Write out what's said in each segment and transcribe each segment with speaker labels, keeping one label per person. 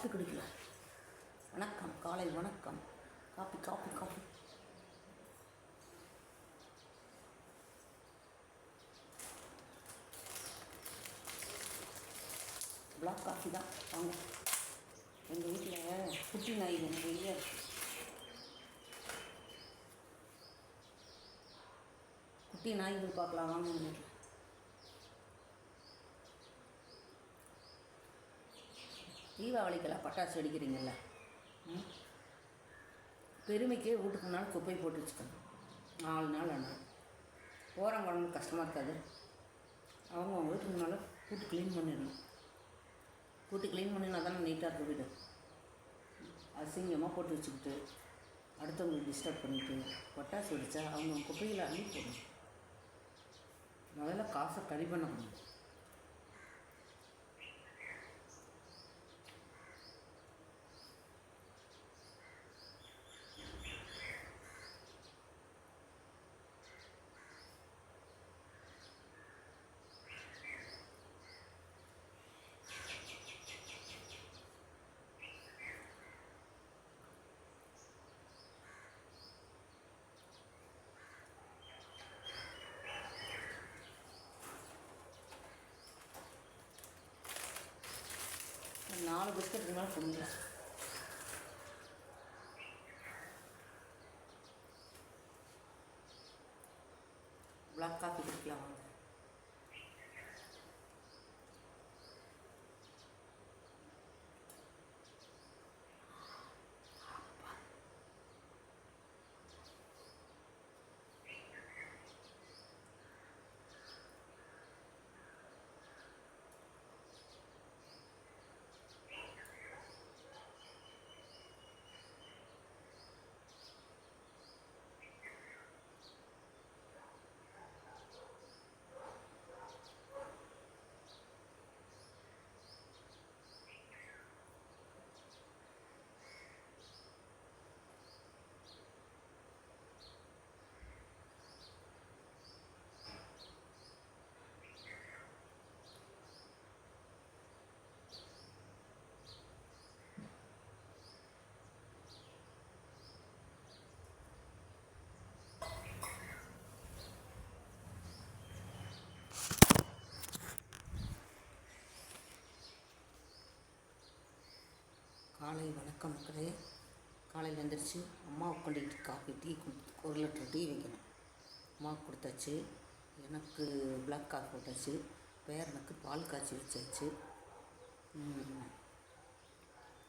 Speaker 1: Coffee குடிக்கல. வணக்கம் காலை வணக்கம். Coffee coffee coffee black coffee தான். வாங்க. எங்கள் வீட்டில் குட்டி நாய் நிறைய இருக்கு. குட்டி நாய்கள் பார்க்கலாம் வாங்க எங்கள் வீட்டில் தீபாவளிக்கெல்லாம் பட்டாசு வெடிக்கிறீங்கல்ல? ம்? பெருமைக்கே வீட்டுக்கு முன்னால் குப்பை போட்டு வச்சுக்கணும். நாலு நாள் ஆனால் போகிறவங்க கஷ்டமாக இருக்காது. அவங்க அவங்க வீட்டுக்கு முன்னால் கூட்டு க்ளீன் பண்ணிடணும். கூட்டு க்ளீன் பண்ணினா தானே நீட்டாக இருக்கும் வீடு. அசிங்கமாக போட்டு வச்சுக்கிட்டு அடுத்தவங்களுக்கு டிஸ்டர்ப் பண்ணிட்டு பட்டாசு வெடிச்சா அவங்க குப்பையில் அள்ளி போடணும். முதல்ல காசை கறி பண்ணணும். நாலு பிஸ்கட் மேலே கொடுங்க. பிளாக் காஃபி குடிக்கலாம். வாங்க காலை வணக்கம் மக்களே. காலையில் எழுந்திரிச்சு அம்மா கொண்டுகிட்டு காஃபி டீ கொடுத்து ஒரு லிட்டர் டீ வைக்கணும். அம்மாவுக்கு கொடுத்தாச்சு. எனக்கு பிளாக் காஃபி போட்டாச்சு. பேரனுக்கு பால் காய்ச்சி வச்சாச்சு.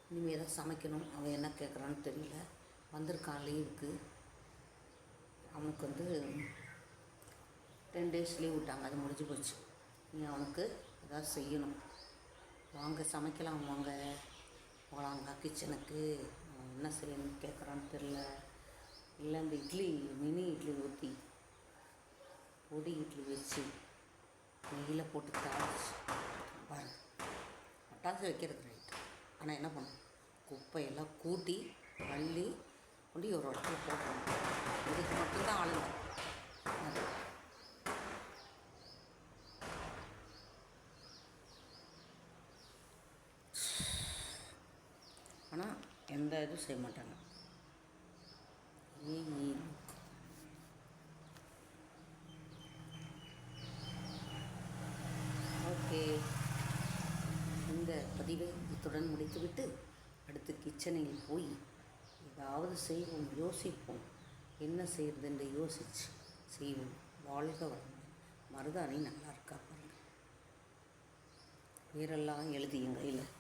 Speaker 1: இனிமேல் தான் சமைக்கணும். அவன் என்ன கேட்குறான்னு தெரியல. வந்திருக்கான் லீவுக்கு அவனுக்கு வந்து டென் டேஸ் லீவ் விட்டாங்க. அது முடிஞ்சு போச்சு. நீ அவனுக்கு ஏதாவது செய்யணும். வாங்க சமைக்கலாம் வாங்க. போகலாங்களா கிச்சனுக்கு அவன் என்ன செய்யணும்னு கேட்குறான்னு தெரில இல்லை அந்த இட்லி மினி இட்லி ஊற்றி பொடி இட்லி வச்சு நெய்யில் போட்டு தாளிச்சு பாருங்க. பட்டாசு வைக்கிறது ரைட் ஆனால் என்ன பண்ணும் குப்பையெல்லாம் கூட்டி அள்ளி கொண்டு ஒரு இடத்துல போட்டணும் இதுக்கு மட்டும்தான் ஆளுங்க அது. ஆனால் எந்த இதுவும் செய்ய மாட்டாங்க. ஓகே. இந்த பதிவை இத்துடன் முடித்துவிட்டு அடுத்து கிச்சனில் போய் ஏதாவது செய்வோம் யோசிப்போம். என்ன செய்கிறது என்று யோசிச்சு செய்வோம். வாழ்க வளமுடன் மருதாணி நல்லா இருக்கா பாருங்க. பேரெல்லாம் எழுதி என் கையில்.